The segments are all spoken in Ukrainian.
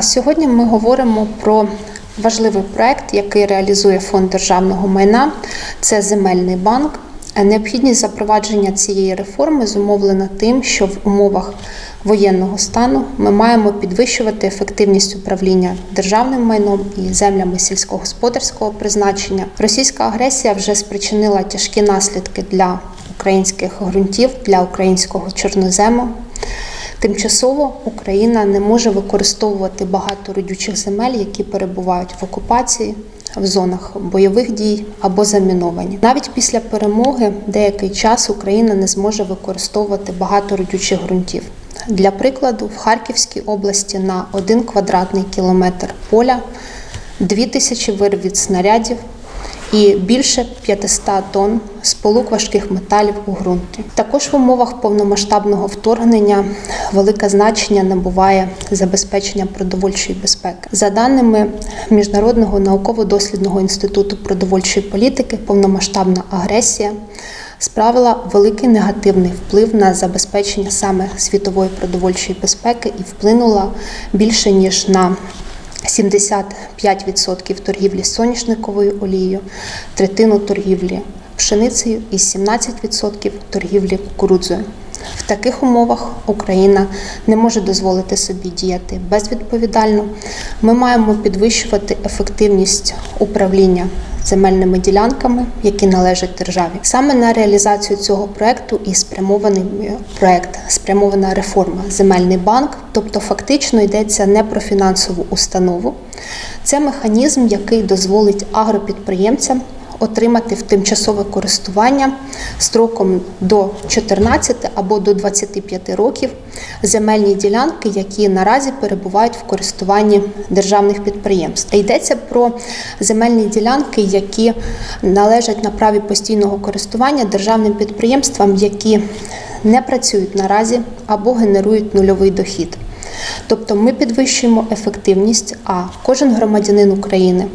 Сьогодні ми говоримо про важливий проект, який реалізує фонд державного майна. Це земельний банк. Необхідність запровадження цієї реформи зумовлена тим, що в умовах воєнного стану ми маємо підвищувати ефективність управління державним майном і землями сільськогосподарського призначення. Російська агресія вже спричинила тяжкі наслідки для українських ґрунтів, для українського чорнозему. Тимчасово Україна не може використовувати багато родючих земель, які перебувають в окупації. В зонах бойових дій або заміновані навіть після перемоги деякий час Україна не зможе використовувати багато родючих ґрунтів. Для прикладу, в Харківській області на один квадратний кілометр поля 2000 вирв від снарядів і більше 500 тонн сполук важких металів у ґрунті. Також в умовах повномасштабного вторгнення велике значення набуває забезпечення продовольчої безпеки. За даними Міжнародного науково-дослідного інституту продовольчої політики, повномасштабна агресія справила великий негативний вплив на забезпечення саме світової продовольчої безпеки і вплинула більше ніж на 75% торгівлі соняшниковою олією, третину торгівлі пшеницею і 17% торгівлі кукурудзою. В таких умовах Україна не може дозволити собі діяти безвідповідально. Ми маємо підвищувати ефективність управління земельними ділянками, які належать державі. Саме на реалізацію цього проекту і спрямований проект, спрямована реформа Земельний банк, тобто фактично йдеться не про фінансову установу. Це механізм, який дозволить агропідприємцям отримати в тимчасове користування строком до 14 або до 25 років земельні ділянки, які наразі перебувають в користуванні державних підприємств. Йдеться про земельні ділянки, які належать на праві постійного користування державним підприємствам, які не працюють наразі або генерують нульовий дохід. Тобто ми підвищуємо ефективність, а кожен громадянин України,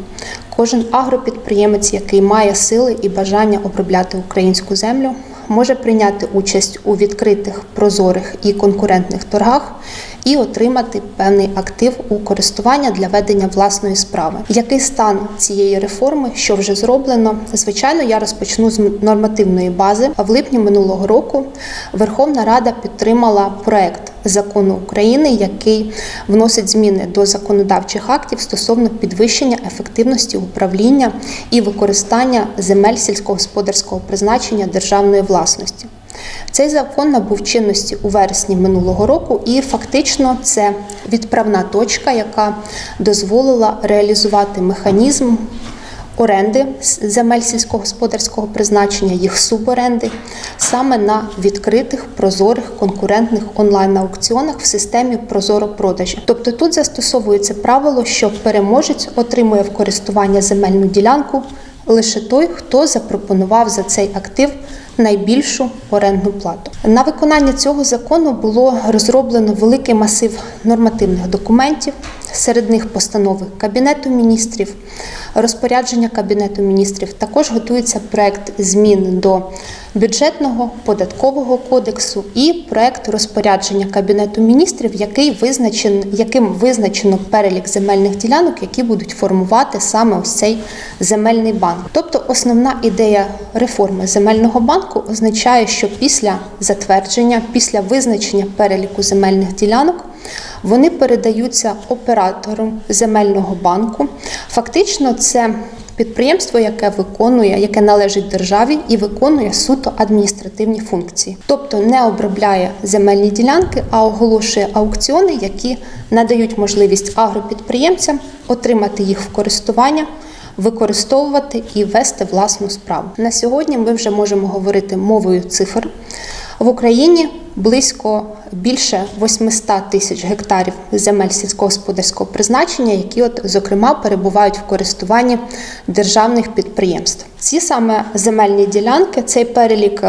кожен агропідприємець, який має сили і бажання обробляти українську землю, може прийняти участь у відкритих, прозорих і конкурентних торгах і отримати певний актив у користування для ведення власної справи. Який стан цієї реформи, що вже зроблено? Звичайно, я розпочну з нормативної бази. В липні минулого року Верховна Рада підтримала проект закону України, який вносить зміни до законодавчих актів стосовно підвищення ефективності управління і використання земель сільськогосподарського призначення державної власності. Цей закон набув чинності у вересні минулого року, і фактично це відправна точка, яка дозволила реалізувати механізм оренди земель сільськогосподарського призначення, їх суборенди саме на відкритих, прозорих, конкурентних онлайн-аукціонах в системі Прозоро-продажі. Тобто тут застосовується правило, що переможець отримує в користування земельну ділянку лише той, хто запропонував за цей актив найбільшу орендну плату. На виконання цього закону було розроблено великий масив нормативних документів, серед них постанови Кабінету міністрів, розпорядження Кабінету міністрів. Також готується проект змін до бюджетного податкового кодексу і проект розпорядження Кабінету міністрів, який визначен, яким визначено перелік земельних ділянок, які будуть формувати саме ось цей земельний банк. Тобто, основна ідея реформи земельного банку означає, що після затвердження, після визначення переліку земельних ділянок. Вони передаються оператору земельного банку. Фактично, це підприємство, яке виконує, яке належить державі і виконує суто адміністративні функції, тобто не обробляє земельні ділянки, а оголошує аукціони, які надають можливість агропідприємцям отримати їх в користування. Використовувати і вести власну справу на сьогодні. Ми вже можемо говорити мовою цифр в Україні. Близько більше 800 тисяч гектарів земель сільськогосподарського призначення, які, от зокрема, перебувають в користуванні державних підприємств. Ці саме земельні ділянки, цей перелік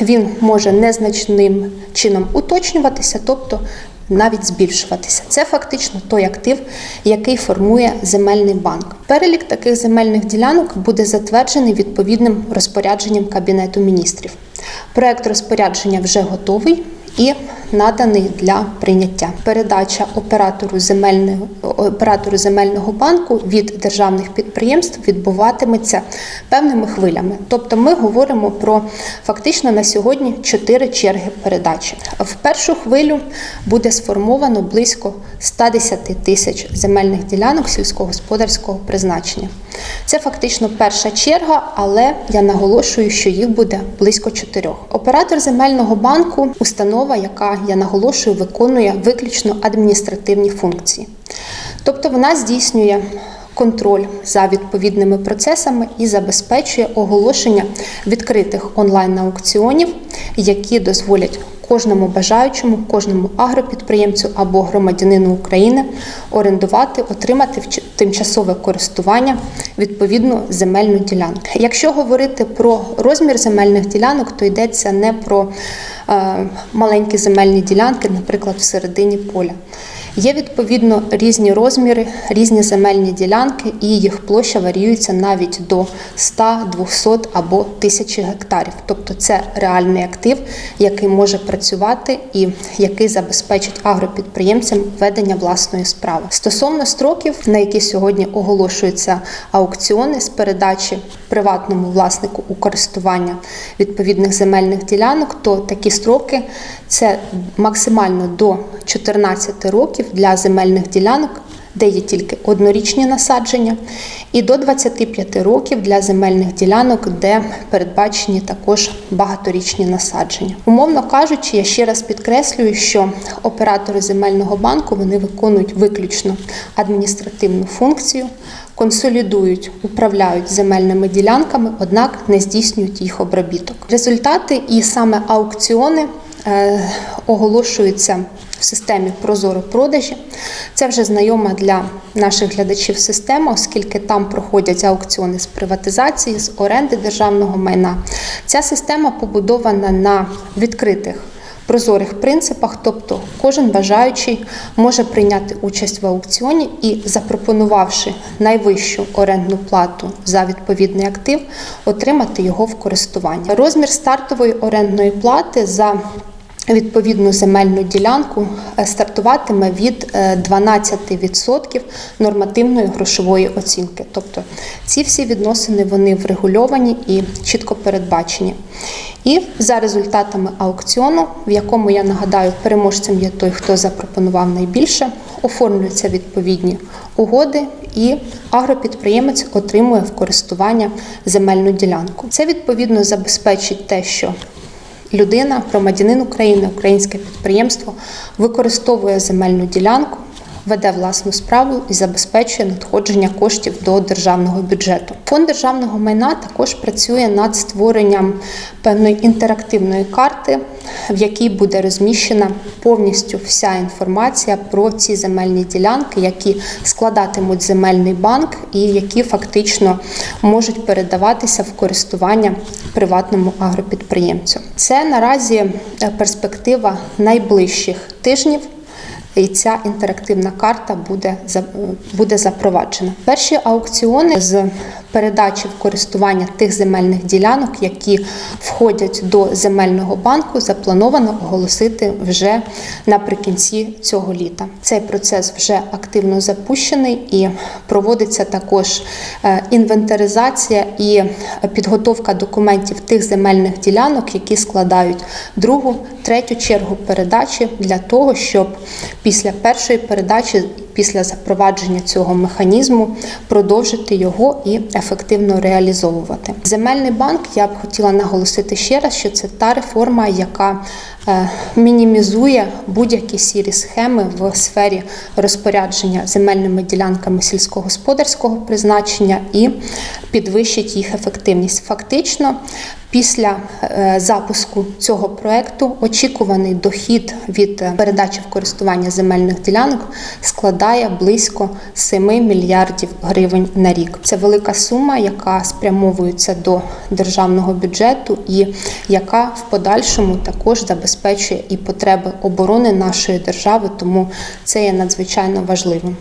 він може незначним чином уточнюватися, тобто навіть збільшуватися. Це фактично той актив, який формує земельний банк. Перелік таких земельних ділянок буде затверджений відповідним розпорядженням Кабінету міністрів. Проект розпорядження вже готовий. І наданий для прийняття. Передача оператору земельного оператору земельного банку від державних підприємств відбуватиметься певними хвилями. Тобто, ми говоримо про фактично на сьогодні чотири черги передачі. В першу хвилю буде сформовано близько 110 тисяч земельних ділянок сільськогосподарського призначення. Це фактично перша черга, але я наголошую, що їх буде близько чотирьох. Оператор земельного банку установа, яка я наголошую, виконує виключно адміністративні функції. Тобто вона здійснює контроль за відповідними процесами і забезпечує оголошення відкритих онлайн-аукціонів, які дозволять кожному бажаючому, кожному агропідприємцю або громадянину України орендувати, отримати в тимчасове користування відповідну земельну ділянку. Якщо говорити про розмір земельних ділянок, то йдеться не про е, маленькі земельні ділянки, наприклад, в середині поля. Є відповідно різні розміри, різні земельні ділянки, і їх площа варіюється навіть до 100, 200 або 1000 гектарів. Тобто це реальний актив, який може працювати і який забезпечить агропідприємцям ведення власної справи. Стосовно строків, на які сьогодні оголошуються аукціони з передачі приватному власнику у користування відповідних земельних ділянок, то такі строки це максимально до 14 років для земельних ділянок, де є тільки однорічні насадження, і до 25 років для земельних ділянок, де передбачені також багаторічні насадження. Умовно кажучи, я ще раз підкреслюю, що оператори земельного банку вони виконують виключно адміністративну функцію, консолідують, управляють земельними ділянками, однак не здійснюють їх обробіток. Результати і саме аукціони е, оголошуються в системі Прозоро продажі. Це вже знайома для наших глядачів система, оскільки там проходять аукціони з приватизації, з оренди державного майна. Ця система побудована на відкритих. Прозорих принципах, тобто кожен бажаючий може прийняти участь в аукціоні і, запропонувавши найвищу орендну плату за відповідний актив, отримати його в користування. Розмір стартової орендної плати за Відповідну земельну ділянку е, стартуватиме від е, 12% нормативної грошової оцінки. Тобто ці всі відносини вони врегульовані і чітко передбачені. І за результатами аукціону, в якому я нагадаю, переможцем є той, хто запропонував найбільше, оформлюються відповідні угоди, і агропідприємець отримує в користування земельну ділянку. Це відповідно забезпечить те, що людина, громадянин України, українське підприємство використовує земельну ділянку, веде власну справу і забезпечує надходження коштів до державного бюджету. Фонд державного майна також працює над створенням певної інтерактивної карти, в якій буде розміщена повністю вся інформація про ці земельні ділянки, які складатимуть земельний банк і які фактично можуть передаватися в користування приватному агропідприємцю. Це наразі е, перспектива найближчих тижнів. І ця інтерактивна карта буде буде запроваджена. Перші аукціони з передачі в користування тих земельних ділянок, які входять до земельного банку, заплановано оголосити вже наприкінці цього літа. Цей процес вже активно запущений і проводиться також е, інвентаризація і підготовка документів тих земельних ділянок, які складають другу, третю чергу передачі для того, щоб після першої передачі, після запровадження цього механізму, продовжити його і ефективно реалізовувати. Земельний банк я б хотіла наголосити ще раз, що це та реформа, яка мінімізує будь-які сірі схеми в сфері розпорядження земельними ділянками сільськогосподарського призначення і підвищить їх ефективність. Фактично, Після е, запуску цього проекту очікуваний дохід від е, передачі в користування земельних ділянок складає близько 7 мільярдів гривень на рік. Це велика сума, яка спрямовується до державного бюджету і яка в подальшому також забезпечує і потреби оборони нашої держави, тому це є надзвичайно важливим.